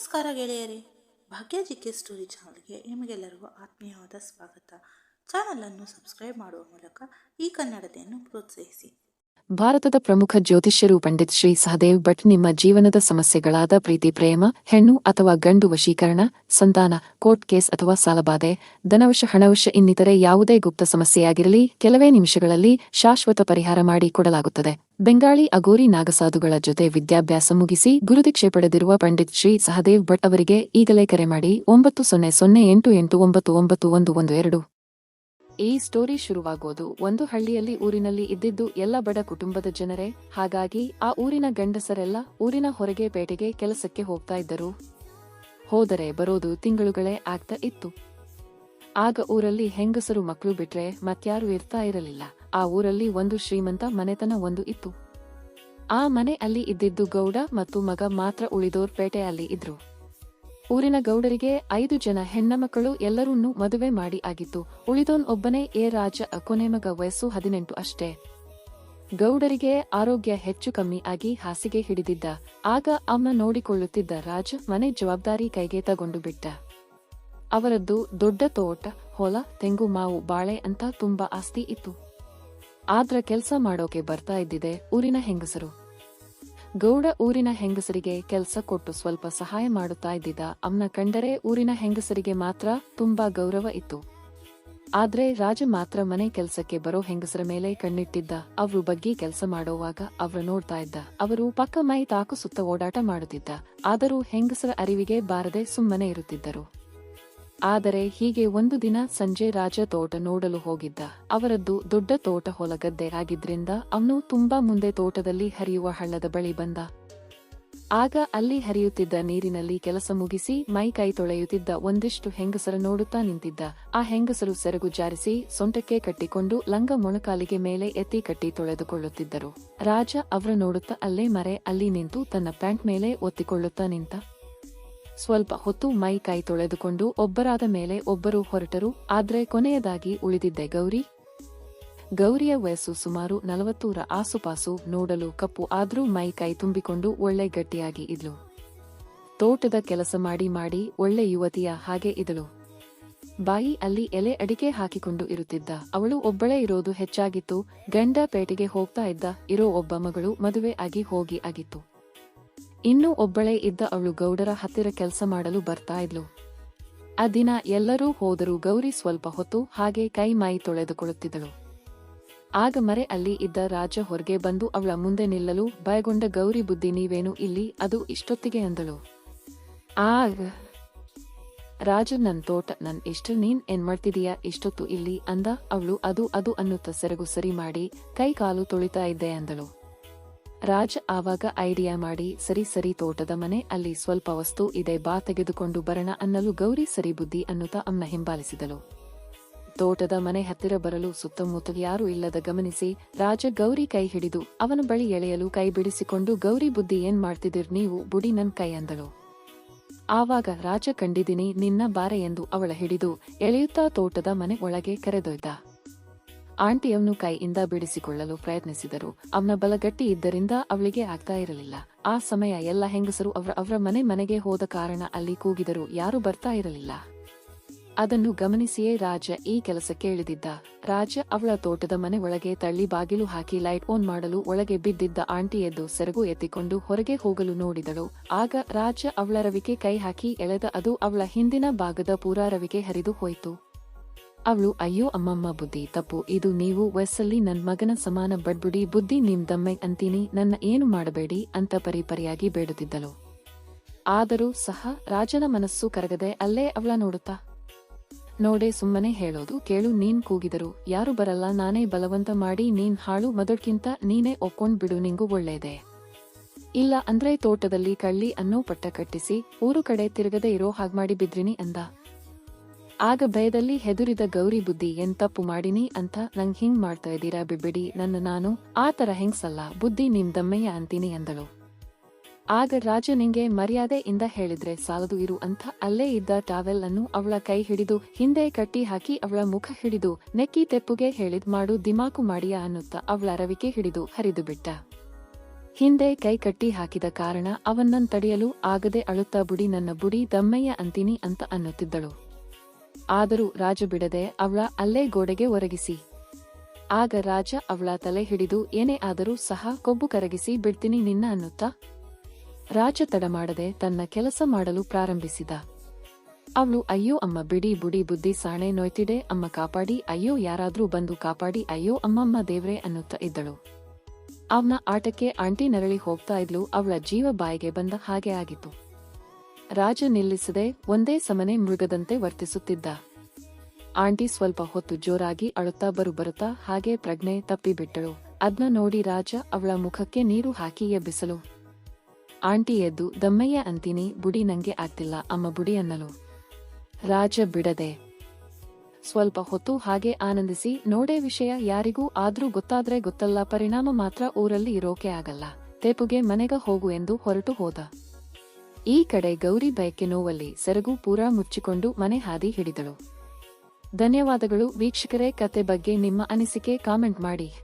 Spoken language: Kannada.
ನಮಸ್ಕಾರ ಗೆಳೆಯರೇ. ಭಾಗ್ಯ ಜಿ ಕೆ ಸ್ಟೋರಿ ಚಾನಲ್ಗೆ ನಿಮಗೆಲ್ಲರಿಗೂ ಆತ್ಮೀಯವಾದ ಸ್ವಾಗತ. ಚಾನಲನ್ನು ಸಬ್ಸ್ಕ್ರೈಬ್ ಮಾಡುವ ಮೂಲಕ ಈ ಕನ್ನಡತೆಯನ್ನು ಪ್ರೋತ್ಸಾಹಿಸಿ. ಭಾರತದ ಪ್ರಮುಖ ಜ್ಯೋತಿಷ್ಯರು ಪಂಡಿತ್ ಶ್ರೀ ಸಹದೇವ್ ಭಟ್ ನಿಮ್ಮ ಜೀವನದ ಸಮಸ್ಯೆಗಳಾದ ಪ್ರೀತಿ, ಪ್ರೇಮ, ಹೆಣ್ಣು ಅಥವಾ ಗಂಡು ವಶೀಕರಣ, ಸಂತಾನ, ಕೋರ್ಟ್ ಕೇಸ್ ಅಥವಾ ಸಾಲಬಾಧೆ, ಧನವಶ, ಹಣವಶ ಇನ್ನಿತರೆ ಯಾವುದೇ ಗುಪ್ತ ಸಮಸ್ಯೆಯಾಗಿರಲಿ, ಕೆಲವೇ ನಿಮಿಷಗಳಲ್ಲಿ ಶಾಶ್ವತ ಪರಿಹಾರ ಮಾಡಿ ಕೊಡಲಾಗುತ್ತದೆ. ಬೆಂಗಾಳಿ ಅಗೋರಿ ನಾಗಸಾಧುಗಳ ಜೊತೆ ವಿದ್ಯಾಭ್ಯಾಸ ಮುಗಿಸಿ ಗುರುದೀಕ್ಷೆ ಪಡೆದಿರುವ ಪಂಡಿತ್ ಶ್ರೀ ಸಹದೇವ್ ಭಟ್ ಅವರಿಗೆ ಈಗಲೇ ಕರೆ ಮಾಡಿ ಒಂಬತ್ತು ಸೊನ್ನೆ ಸೊನ್ನೆ ಎಂಟು ಎಂಟು ಒಂಬತ್ತು ಒಂಬತ್ತು ಒಂದು ಒಂದು ಎರಡು. ಈ ಸ್ಟೋರಿ ಶುರುವಾಗೋದು ಒಂದು ಹಳ್ಳಿಯಲ್ಲಿ ಊರಿನಲ್ಲಿ ಇದ್ದಿದ್ದು ಎಲ್ಲ ಬಡ ಕುಟುಂಬದ ಜನರೇ. ಹಾಗಾಗಿ ಆ ಊರಿನ ಗಂಡಸರೆಲ್ಲ ಊರಿನ ಹೊರಗೆ ಪೇಟೆಗೆ ಕೆಲಸಕ್ಕೆ ಹೋಗ್ತಾ ಇದ್ದರು. ಹೋದರೆ ಬರೋದು ತಿಂಗಳುಗಳೇ ಆಗ್ತಾ ಇತ್ತು. ಆಗ ಊರಲ್ಲಿ ಹೆಂಗಸರು ಮಕ್ಕಳು ಬಿಟ್ರೆ ಮತ್ಯಾರು ಇರ್ತಾ ಇರಲಿಲ್ಲ. ಆ ಊರಲ್ಲಿ ಒಂದು ಶ್ರೀಮಂತ ಮನೆತನ ಒಂದು ಇತ್ತು. ಆ ಮನೆ ಅಲ್ಲಿ ಇದ್ದಿದ್ದು ಗೌಡ ಮತ್ತು ಮಗ ಮಾತ್ರ ಉಳಿದೋರ್ ಪೇಟೆಯಲ್ಲಿ ಇದ್ರು. ಊರಿನ ಗೌಡರಿಗೆ ಐದು ಜನ ಹೆಣ್ಣ ಮಕ್ಕಳು ಎಲ್ಲರನ್ನೂ ಮದುವೆ ಮಾಡಿ ಆಗಿತ್ತು. ಉಳಿದೋನ್ ಒಬ್ಬನೇ ಎ ರಾಜ, ಕೊನೆ ಮಗ ವಯಸ್ಸು ಹದಿನೆಂಟು ಅಷ್ಟೇ. ಗೌಡರಿಗೆ ಆರೋಗ್ಯ ಹೆಚ್ಚು ಕಮ್ಮಿ ಆಗಿ ಹಾಸಿಗೆ ಹಿಡಿದಿದ್ದ. ಆಗ ಅಮ್ಮ ನೋಡಿಕೊಳ್ಳುತ್ತಿದ್ದ ರಾಜ ಮನೆ ಜವಾಬ್ದಾರಿ ಕೈಗೆ ತಗೊಂಡು ಬಿಟ್ಟ. ಅವರದ್ದು ದೊಡ್ಡ ತೋಟ, ಹೊಲ, ತೆಂಗು, ಮಾವು, ಬಾಳೆ ಅಂತ ತುಂಬಾ ಆಸ್ತಿ ಇತ್ತು. ಆದ್ರ ಕೆಲಸ ಮಾಡೋಕೆ ಬರ್ತಾ ಇದ್ದಿದೆ ಊರಿನ ಹೆಂಗಸರು. ಗೌಡ ಊರಿನ ಹೆಂಗಸರಿಗೆ ಕೆಲಸ ಕೊಟ್ಟು ಸ್ವಲ್ಪ ಸಹಾಯ ಮಾಡುತ್ತಾ ಇದ್ದಿದ್ದ ಅವನ ಕಂಡರೆ ಊರಿನ ಹೆಂಗಸರಿಗೆ ಮಾತ್ರ ತುಂಬಾ ಗೌರವ ಇತ್ತು. ಆದ್ರೆ ರಾಜ ಮಾತ್ರ ಮನೆ ಕೆಲಸಕ್ಕೆ ಬರೋ ಹೆಂಗಸರ ಮೇಲೆ ಕಣ್ಣಿಟ್ಟಿದ್ದ ಅವರು ಬಗ್ಗೆ ಕೆಲಸ ಮಾಡೋವಾಗ ಅವ್ರ ನೋಡ್ತಾ ಇದ್ದ. ಅವರು ಪಕ್ಕ ಮೈ ತಾಕು ಸುತ್ತ ಓಡಾಟ ಮಾಡುತ್ತಿದ್ದ. ಆದರೂ ಹೆಂಗಸರ ಅರಿವಿಗೆ ಬಾರದೆ ಸುಮ್ಮನೆ ಇರುತ್ತಿದ್ದರು. ಆದರೆ ಹೀಗೆ ಒಂದು ದಿನ ಸಂಜೆ ರಾಜ ತೋಟ ನೋಡಲು ಹೋಗಿದ್ದ. ಅವರದ್ದು ದೊಡ್ಡ ತೋಟ ಹೊಲಗದ್ದೆ ಆಗಿದ್ರಿಂದ ಅವನು ತುಂಬಾ ಮುಂದೆ ತೋಟದಲ್ಲಿ ಹರಿಯುವ ಹಳ್ಳದ ಬಳಿ ಬಂದ. ಆಗ ಅಲ್ಲಿ ಹರಿಯುತ್ತಿದ್ದ ನೀರಿನಲ್ಲಿ ಕೆಲಸ ಮುಗಿಸಿ ಮೈ ಕೈ ತೊಳೆಯುತ್ತಿದ್ದ ಒಂದಿಷ್ಟು ಹೆಂಗಸರ ನೋಡುತ್ತಾ ನಿಂತಿದ್ದ. ಆ ಹೆಂಗಸರು ಸೆರಗು ಜಾರಿಸಿ ಸೊಂಟಕ್ಕೆ ಕಟ್ಟಿಕೊಂಡು ಲಂಗ ಮೊಣಕಾಲಿಗೆ ಮೇಲೆ ಎತ್ತಿ ಕಟ್ಟಿ ತೊಳೆದುಕೊಳ್ಳುತ್ತಿದ್ದರು. ರಾಜ ಅವರ ನೋಡುತ್ತಾ ಅಲ್ಲೇ ಮರೆ ಅಲ್ಲಿ ನಿಂತು ತನ್ನ ಪ್ಯಾಂಟ್ ಮೇಲೆ ಒತ್ತಿಕೊಳ್ಳುತ್ತಾ ನಿಂತ. ಸ್ವಲ್ಪ ಹೊತ್ತು ಮೈ ಕೈ ತೊಳೆದುಕೊಂಡು ಒಬ್ಬರಾದ ಮೇಲೆ ಒಬ್ಬರು ಹೊರಟರು. ಆದ್ರೆ ಕೊನೆಯದಾಗಿ ಉಳಿದಿದ್ದೆ ಗೌರಿ. ಗೌರಿಯ ವಯಸ್ಸು ಸುಮಾರು ನಲವತ್ತೂರ ಆಸುಪಾಸು. ನೋಡಲು ಕಪ್ಪು, ಆದ್ರೂ ಮೈ ಕೈ ತುಂಬಿಕೊಂಡು ಒಳ್ಳೆ ಗಟ್ಟಿಯಾಗಿ ಇದ್ಲು. ತೋಟದ ಕೆಲಸ ಮಾಡಿ ಮಾಡಿ ಒಳ್ಳೆ ಯುವತಿಯ ಹಾಗೆ ಇದಳು ಬಾಯಿ ಅಲ್ಲಿ ಎಲೆ ಅಡಿಕೆ ಹಾಕಿಕೊಂಡು ಇರುತ್ತಿದ್ದ. ಅವಳು ಒಬ್ಬಳೇ ಇರೋದು ಹೆಚ್ಚಾಗಿತ್ತು. ಗಂಡ ಪೇಟೆಗೆ ಹೋಗ್ತಾ ಇದ್ದ. ಇರೋ ಒಬ್ಬ ಮಗಳು ಮದುವೆ ಆಗಿ ಹೋಗಿ ಆಗಿತ್ತು. ಇನ್ನೂ ಒಬ್ಬಳೇ ಇದ್ದ ಅವಳು ಗೌಡರ ಹತ್ತಿರ ಕೆಲಸ ಮಾಡಲು ಬರ್ತಾ ಇದ್ಲು. ಆ ದಿನ ಎಲ್ಲರೂ ಹೋದರೂ ಗೌರಿ ಸ್ವಲ್ಪ ಹೊತ್ತು ಹಾಗೆ ಕೈ ಮೈ ತೊಳೆದುಕೊಳ್ಳುತ್ತಿದ್ದಳು. ಆಗ ಮರೆ ಅಲ್ಲಿ ಇದ್ದ ರಾಜ ಹೊರಗೆ ಬಂದು ಅವಳ ಮುಂದೆ ನಿಲ್ಲಲು ಭಯಗೊಂಡ ಗೌರಿ ಬುದ್ಧಿ ನೀವೇನು ಇಲ್ಲಿ ಅದು ಇಷ್ಟೊತ್ತಿಗೆ ಅಂದಳು. ಆಗ. ರಾಜ ನನ್ ತೋಟ, ನನ್ ಇಷ್ಟ, ನೀನ್ ಏನ್ ಮಾಡ್ತಿದೀಯ, ಇಷ್ಟೊತ್ತು ಇಲ್ಲಿ ಅಂದ. ಅವಳು ಅದು ಅದು ಅನ್ನುತ್ತ ಸೆರಗು ಸರಿ ಮಾಡಿ ಕೈ ಕಾಲು ತೊಳಿತಾ ಇದ್ದೆ ಅಂದಳು. ರಾಜ್ ಆವಾಗ ಐಡಿಯಾ ಮಾಡಿ, ಸರಿ ಸರಿ ತೋಟದ ಮನೆ, ಅಲ್ಲಿ ಸ್ವಲ್ಪ ವಸ್ತು ಇದೆ, ಬಾ ತೆಗೆದುಕೊಂಡು ಬರಣ ಅನ್ನಲು ಗೌರಿ ಸರಿ ಬುದ್ಧಿ ಅನ್ನುತ್ತಾ ಅಮ್ಮ ಹಿಂಬಾಲಿಸಿದಳು. ತೋಟದ ಮನೆ ಹತ್ತಿರ ಬರಲು ಸುತ್ತಮುತ್ತಲು ಯಾರೂ ಇಲ್ಲದ ಗಮನಿಸಿ ರಾಜ ಗೌರಿ ಕೈ ಹಿಡಿದು, ಅವನ ಬಳಿ ಎಳೆಯಲು ಕೈ ಬಿಡಿಸಿಕೊಂಡು, ಗೌರಿ ಬುದ್ಧಿ ಏನ್ ಮಾಡ್ತಿದಿರ್ ನೀವು, ಬುಡಿ ನನ್ ಕೈ ಅಂದಳು. ಆವಾಗ ರಾಜ ಕಂಡಿದಿನಿ ನಿನ್ನ ಬಾರೆ ಎಂದು ಅವಳ ಹಿಡಿದು ಎಳೆಯುತ್ತಾ ತೋಟದ ಮನೆ ಒಳಗೆ ಕರೆದೊಯ್ದ. ಆಂಟಿಯವನು ಕೈಯಿಂದ ಬಿಡಿಸಿಕೊಳ್ಳಲು ಪ್ರಯತ್ನಿಸಿದರು. ಅವನ ಬಲಗಟ್ಟಿ ಇದ್ದರಿಂದ ಅವಳಿಗೆ ಆಗ್ತಾ ಇರಲಿಲ್ಲ. ಆ ಸಮಯ ಎಲ್ಲ ಹೆಂಗಸರು ಅವರ ಅವರ ಮನೆ ಮನೆಗೆ ಹೋದ ಕಾರಣ ಅಲ್ಲಿ ಕೂಗಿದರು. ಯಾರು ಬರ್ತಾ ಇರಲಿಲ್ಲ. ಅದನ್ನು ಗಮನಿಸಿಯೇ ರಾಜ ಈ ಕೆಲಸಕ್ಕೆ ಇಳಿದಿದ್ದ. ರಾಜ ಅವಳ ತೋಟದ ಮನೆ ಒಳಗೆ ತಳ್ಳಿ ಬಾಗಿಲು ಹಾಕಿ ಲೈಟ್ ಆನ್ ಮಾಡಲು ಒಳಗೆ ಬಿದ್ದಿದ್ದ ಆಂಟಿ ಎದ್ದು ಸೆರಗು ಎತ್ತಿಕೊಂಡು ಹೊರಗೆ ಹೋಗಲು ನೋಡಿದಳು. ಆಗ ರಾಜ ಅವಳ ರವಿಕೆ ಕೈ ಹಾಕಿ ಎಳೆದ ಅದು ಅವಳ ಹಿಂದಿನ ಭಾಗದ ಪೂರಾ ರವಿಗೆ ಹರಿದು ಹೋಯಿತು. ಅವಳು, ಅಯ್ಯೋ, ಅಮ್ಮಮ್ಮ, ಬುದ್ಧಿ ತಪ್ಪು. ಇದು ನೀವು ವಯಸ್ಸಲ್ಲಿ ನನ್ನ ಮಗನ ಸಮಾನ ಬಡ್ಬುಡಿ, ಬುದ್ಧಿ ನಿಮ್ ದಮ್ಮೆ ಅಂತೀನಿ. ನನ್ನ ಏನು ಮಾಡಬೇಡಿ? ಅಂತ ಪರಿಪರಿಯಾಗಿ ಬೇಡುತ್ತಿದ್ದಳು. ಆದರೂ ಸಹ ರಾಜನ ಮನಸ್ಸು ಕರಗದೆ ಅಲ್ಲೇ ಅವಳ ನೋಡುತ್ತಾ? ನೋಡೆ ಸುಮ್ಮನೆ ಹೇಳೋದು ಕೇಳು, ನೀನ್ ಕೂಗಿದರು. ಯಾರು ಬರಲ್ಲ, ನಾನೇ ಬಲವಂತ ಮಾಡಿ, ನೀನ್ ಹಾಳು ಮೊದಡ್ಕಿಂತ ನೀನೇ ಒಕ್ಕೊಂಡ್ ಬಿಡು, ನಿಂಗೂ ಒಳ್ಳೇದೆ. ಇಲ್ಲ ಅಂದ್ರೆ ತೋಟದಲ್ಲಿ ಕಳ್ಳಿ ಅನ್ನೋ ಪಟ್ಟ ಕಟ್ಟಿಸಿ, ಊರು ಕಡೆ ತಿರುಗದೆ ಇರೋ ಹಾಗ್ಮಾಡಿ ಬಿದ್ರಿನಿ ಅಂದ. ಆಗ ಭಯದಲ್ಲಿ ಹೆದುರಿದ ಗೌರಿ ಬುದ್ಧಿ, ಏನ್ ತಪ್ಪು ಮಾಡಿನಿ ಅಂತ ನಂಗ್ ಹಿಂಗ್ ಮಾಡ್ತಾ ಇದ್ದೀರಾ ಬಿಬಿಡಿ ನನ್ನ ನಾನು ಆ ತರ ಹೆಂಗ್ಸಲ್ಲ, ಬುದ್ಧಿ ನಿಮ್ ದಮ್ಮಯ್ಯ ಅಂತೀನಿ ಅಂದಳು ಆಗ ರಾಜ ನಿಂಗೆ ಮರ್ಯಾದೆಯಿಂದ ಹೇಳಿದ್ರೆ ಸಾಲದು ಇರು ಅಂತ ಅಲ್ಲೇ ಇದ್ದ ಟಾವೆಲ್ ಅನ್ನು ಅವಳ ಕೈ ಹಿಡಿದು, ಹಿಂದೆ ಕಟ್ಟಿ ಹಾಕಿ ಅವಳ ಮುಖ ಹಿಡಿದು, ನೆಕ್ಕಿ ತೆಪ್ಪುಗೆ ಹೇಳಿದ್ ಮಾಡು, ದಿಮಾಕು ಮಾಡಿಯ ಅನ್ನುತ್ತಾ ಅವಳ ರವಿಕೆ ಹಿಡಿದು ಹರಿದು ಬಿಟ್ಟ. ಹಿಂದೆ ಕೈ ಕಟ್ಟಿ ಹಾಕಿದ ಕಾರಣ ಅವನ್ನನ್ ತಡೆಯಲು ಆಗದೆ ಅಳುತ್ತಾ, ಬುಡಿ ನನ್ನ ಬುಡಿ ದಮ್ಮಯ್ಯ ಅಂತೀನಿ ಅಂತ ಅನ್ನುತ್ತಿದ್ದಳು. ಆದರೂ ರಾಜ ಬಿಡದೆ ಅವಳ ಅಲ್ಲೇ ಗೋಡೆಗೆ ಒರಗಿಸಿ. ಆಗ ರಾಜ ಅವಳ ತಲೆ ಹಿಡಿದು, ಏನೇ ಆದರೂ ಸಹ ಕೊಬ್ಬು ಕರಗಿಸಿ ಬಿಡ್ತೀನಿ ನಿನ್ನ ಅನ್ನುತ್ತಾ? ರಾಜ ತಡಮಾಡದೆ ತನ್ನ ಕೆಲಸ ಮಾಡಲು ಪ್ರಾರಂಭಿಸಿದ. ಅವಳು, ಅಯ್ಯೋ ಅಮ್ಮ, ಬಿಡಿ ಬುಡಿ ಬುದ್ಧಿ ಸಾಣೆ ನೋಯ್ತಿಡೆ ಅಮ್ಮ ಕಾಪಾಡಿ, ಅಯ್ಯೋ ಯಾರಾದ್ರೂ ಬಂದು ಕಾಪಾಡಿ, ಅಯ್ಯೋ ಅಮ್ಮಮ್ಮ ದೇವ್ರೆ ಅನ್ನುತ್ತಾ ಇದ್ದಳು. ಅವನ ಆಟಕ್ಕೆ ಆಂಟಿ ನರಳಿ ಹೋಗ್ತಾ ಇದ್ಲು, ಅವಳ ಜೀವ ಬಾಯಿಗೆ ಬಂದ ಹಾಗೆ ಆಗಿತ್ತು. ರಾಜ ನಿಲ್ಲಿಸದೆ ಒಂದೇ ಸಮನೆ ಮೃಗದಂತೆ ವರ್ತಿಸುತ್ತಿದ್ದ. ಆಂಟಿ ಸ್ವಲ್ಪ ಹೊತ್ತು ಜೋರಾಗಿ ಅಳುತ್ತಾ ಬರು ಬರುತ್ತಾ ಹಾಗೆ ಪ್ರಜ್ಞೆ ತಪ್ಪಿಬಿಟ್ಟಳು. ಅದ್ನ ನೋಡಿ ರಾಜ ಅವಳ ಮುಖಕ್ಕೆ ನೀರು ಹಾಕಿ ಎಬ್ಬಿಸಲು. ಆಂಟಿ ಎದ್ದು, ದಮ್ಮಯ್ಯ ಅಂತೀನಿ, ಬುಡಿ ನಂಗೆ ಆಗ್ತಿಲ್ಲ, ಅಮ್ಮ ಬುಡಿ ಅನ್ನಲು. ರಾಜ ಬಿಡದೆ. ಸ್ವಲ್ಪ ಹೊತ್ತು ಹಾಗೆ ಆನಂದಿಸಿ, ನೋಡೇ ವಿಷಯ, ಯಾರಿಗೂ ಆದ್ರೂ ಗೊತ್ತಾದ್ರೆ ಗೊತ್ತಲ್ಲ, ಪರಿಣಾಮ ಮಾತ್ರ ಊರಲ್ಲಿ ಇರೋಕೆ ಆಗಲ್ಲ. ತೇಪುಗೆ ಮನೆಗ ಹೋಗು ಎಂದು ಹೊರಟು ಹೋದ. ಈ ಕಡೆ ಗೌರಿ ಬಯಕೆ ನೋವಲ್ಲಿ ಸೆರಗು ಪೂರಾ ಮುಚ್ಚಿಕೊಂಡು ಮನೆ ಹಾದಿ ಹಿಡಿದಳು. ಧನ್ಯವಾದಗಳು ವೀಕ್ಷಕರೇ, ಕತೆ ಬಗ್ಗೆ ನಿಮ್ಮ ಅನಿಸಿಕೆ ಕಾಮೆಂಟ್ ಮಾಡಿ.